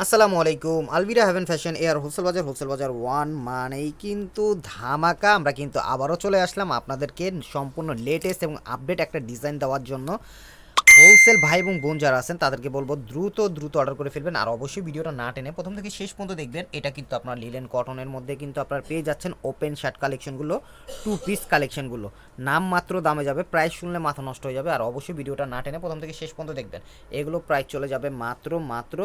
আসসালামু আলাইকুম। Albira heaven fashion air wholesale বাজার হোলসেল বাজার ওয়ান মানেই কিন্তু ধামাকা। আমরা কিন্তু আবারও চলে আসলাম আপনাদেরকে সম্পূর্ণ লেটেস্ট এবং আপডেট একটা ডিজাইন দেওয়ার জন্য। হোলসেল ভাই এবং বোন যারা আছেন, তাদেরকে বলব দ্রুত দ্রুত অর্ডার করে ফেলবেন। আর অবশ্যই ভিডিওটা না টেনে প্রথম থেকে শেষ পর্যন্ত দেখবেন। এটা কিন্তু আপনার লিলেন কটনের মধ্যে কিন্তু আপনার পেয়ে যাচ্ছেন ওপেন শার্ট কালেকশনগুলো টু পিস কালেকশনগুলো নাম মাত্র দামে যাবে প্রাইস শুনলে মাথা নষ্ট হয়ে যাবে। আর অবশ্যই ভিডিওটা না টেনে প্রথম থেকে শেষ পর্যন্ত দেখবেন। এগুলো প্রাইস চলে যাবে মাত্র মাত্র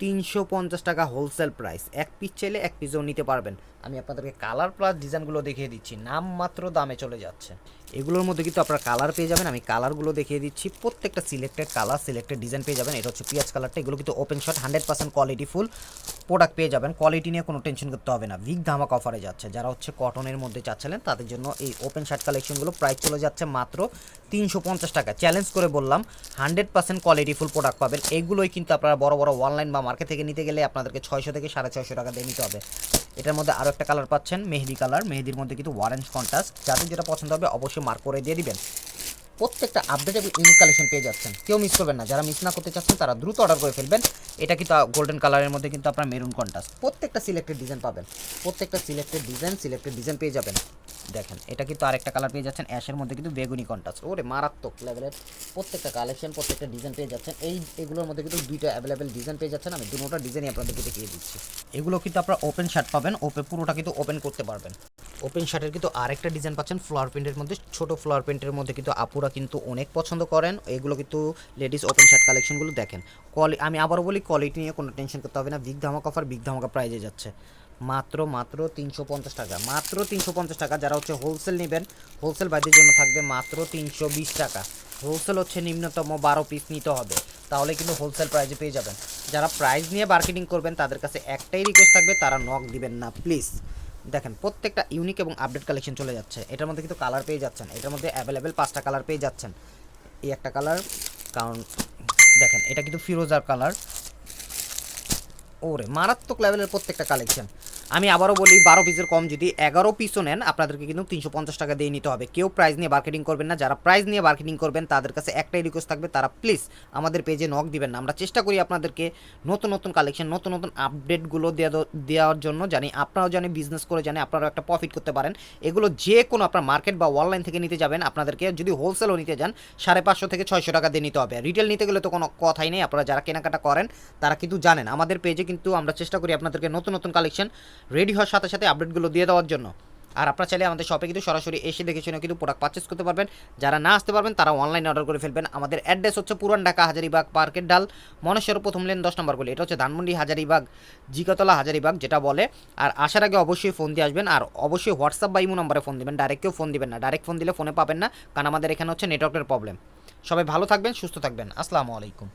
তিনশো পঞ্চাশ টাকা হোলসেল প্রাইস এক পিস চাইলে এক পিসও নিতে পারবেন। আমি আপনাদেরকে কালার প্লাস ডিজাইনগুলো দেখিয়ে দিচ্ছি। নাম মাত্র দামে চলে যাচ্ছে। এগুলোর মধ্যে কিন্তু আপনারা কালার পেয়ে যাবেন। আমি কালারগুলো দেখিয়ে দিচ্ছি। প্রত্যেকটা সিলেক্টেড কালার সিলেক্টেড ডিজাইন পেয়ে যাবেন। এটা হচ্ছে পিঁয়াজ কালারটা এগুলো কিন্তু open shirt hundred percent quality full product পেয়ে যাবেন। কোয়ালিটি নিয়ে কোনো টেনশন করতে হবে না। বিগ ধামাক অফারে যাচ্ছে। যারা হচ্ছে কটনের মধ্যে চাচ্ছিলেন, তাদের জন্য এই ওপেন শার্ট কালেকশনগুলো প্রাইস চলে যাচ্ছে মাত্র তিনশো পঞ্চাশ টাকা। চ্যালেঞ্জ করে বললাম hundred percent quality full product পাবেন। এগুলোই কিন্তু আপনারা বড় বড় অনলাইন বা মার্কেট থেকে নিতে গেলে আপনাদেরকে ছয়শো থেকে সাড়ে ছয়শো টাকা দিয়ে নিতে হবে। এটার মধ্যে আরও একটা কালার পাচ্ছেন, মেহেদি কালার মেহেদির মধ্যে কিন্তু অরেঞ্জ কন্ট্রাস্ট যাদের যেটা পছন্দ হবে অবশ্যই মার্ক করে দিয়ে দিবেন। প্রত্যেকটা আপডেট এবং ইউনিক কালেকশন পেয়ে যাচ্ছেন। কেউ মিস করবেন না। যারা মিস না করতে চাচ্ছেন, তারা দ্রুত অর্ডার করে ফেলবেন। এটা কিন্তু গোল্ডেন কালারের মধ্যে কিন্তু আপনার মেরুন কন্ট্রাস্ট প্রত্যেকটা সিলেক্টেড ডিজাইন পাবেন। প্রত্যেকটা সিলেক্টেড ডিজাইন সিলেক্টেড ডিজাইন পেয়ে যাবেন। দেখেন, এটা কিন্তু আরেকটা কালার পেয়ে যাচ্ছেন অ্যাশের মধ্যে কিন্তু বেগুনি কন্ট্রাস্ট ওরে, মারাত্মক লেভেলের প্রত্যেকটা কালেকশন প্রত্যেকটা ডিজাইন পেয়ে যাচ্ছেন। এই, এগুলোর মধ্যে কিন্তু দুইটা অ্যাভেলেবেল ডিজাইন পেয়ে যাচ্ছেন। আমি দুটোটা ডিজাইনই আপনাদেরকে দেখিয়ে দিচ্ছি। এগুলো কিন্তু আপনারা ওপেন শার্ট পাবেন ওপে পুরোটা কিন্তু ওপেন করতে পারবেন। ওপেন শার্টের কিন্তু আরেকটা ডিজাইন পাচ্ছেন ফ্লাওয়ার প্রিন্টের মধ্যে, ছোট ফ্লাওয়ার প্রিন্টের মধ্যে কিন্তু আপুরা কিন্তু অনেক পছন্দ করেন। এগুলো কিন্তু লেডিস ওপেন শার্ট কালেকশনগুলো দেখেন। কোয়ালি আমি আবারও বলি কোয়ালিটি নিয়ে কোনো টেনশন করতে হবে না। বিগ ধামাকা অফার বিগ ধামাকা প্রাইজে যাচ্ছে। মাত্র মাত্র তিনশো পঞ্চাশ টাকা। মাত্র তিনশো পঞ্চাশ টাকা যারা হচ্ছে হোলসেল নেবেন হোলসেল বাইদের জন্য থাকবে মাত্র তিনশো বিশ টাকা। হোলসেল হচ্ছে নিম্নতম বারো পিস নিতে হবে, তাহলে কিন্তু হোলসেল প্রাইজে পেয়ে যাবেন। যারা প্রাইস নিয়ে মার্কেটিং করবেন, তাদের কাছে একটাই রিকোয়েস্ট থাকবে, তারা নক দিবেন না প্লিজ দেখেন, প্রত্যেকটা ইউনিক এবং আপডেট কালেকশন চলে যাচ্ছে। এটার মধ্যে কিন্তু কালার পেয়ে যাচ্ছেন। এটার মধ্যে অ্যাভেলেবেল পাঁচটা কালার পেয়ে যাচ্ছেন। এই একটা কালার কারণ দেখেন, এটা কিন্তু ফিরোজার কালার ওরে, মারাত্মক লেভেলের প্রত্যেকটা কালেকশন আমি আবারও বলি, বারো পিসের কম যদি এগারো পিসও নেন, আপনাদেরকে কিন্তু তিনশো পঞ্চাশ টাকা দিয়ে নিতে হবে। কেউ প্রাইজ নিয়ে মার্কেটিং করবেন না। যারা প্রাইজ নিয়ে মার্কেটিং করবেন, তাদের কাছে একটাই রিকোয়েস্ট থাকবে, তারা প্লিজ আমাদের পেজে নক দিবেন না। আমরা চেষ্টা করি আপনাদেরকে নতুন নতুন কালেকশন নতুন নতুন আপডেটগুলো দেওয়ার জন্য, জানি আপনারাও জানি বিজনেস করে জানি আপনারাও একটা প্রফিট করতে পারেন। এগুলো যে কোনো আপনার মার্কেট বা অনলাইন থেকে নিতে যাবেন, আপনাদেরকে যদি হোলসেলও নিতে যান, সাড়ে পাঁচশো থেকে ছয়শো টাকা দিয়ে নিতে হবে। রিটেল নিতে গেলে তো কোনো কথাই নেই, আপনারা যারা কেনাকাটা করেন, তারা কিন্তু জানেন। আমাদের পেজে কিন্তু আমরা চেষ্টা করি আপনাদেরকে নতুন নতুন কালেকশন রেডি হওয়ার সাথে সাথে আপডেটগুলো দিয়ে দেওয়ার জন্য। আর আপনারা চাইলে আমাদের শপে কিন্তু সরাসরি এসে দেখে শুনে কিন্তু প্রোডাক্ট পারচেস করতে পারবেন। যারা না আসতে পারবেন তারা অনলাইনে অর্ডার করে ফেলবেন। আমাদের অ্যাড্রেস হচ্ছে পুরান ঢাকা হাজারিবাগ পার্কের ডাল, মনেশ্বর প্রথম লেন দশ নম্বর গলি। এটা হচ্ছে ধানমন্ডি হাজারিবাগ, জিকাতলা হাজারিবাগ যেটা বলে। আর আসার আগে অবশ্যই ফোন দিয়ে আসবেন। আর অবশ্যই হোয়াটসঅ্যাপ বা ইমো নম্বরে ফোন দিবেন। ডাইরেক্ট কেউ ফোন দিবেন না। ডাইরেক্ট ফোন দিলে ফোনে পাবেন না। কারণ আমাদের এখানে হচ্ছে নেটওয়ার্কের প্রবলেম সবাই ভালো থাকবেন, সুস্থ থাকবেন। আসসালামু আলাইকুম।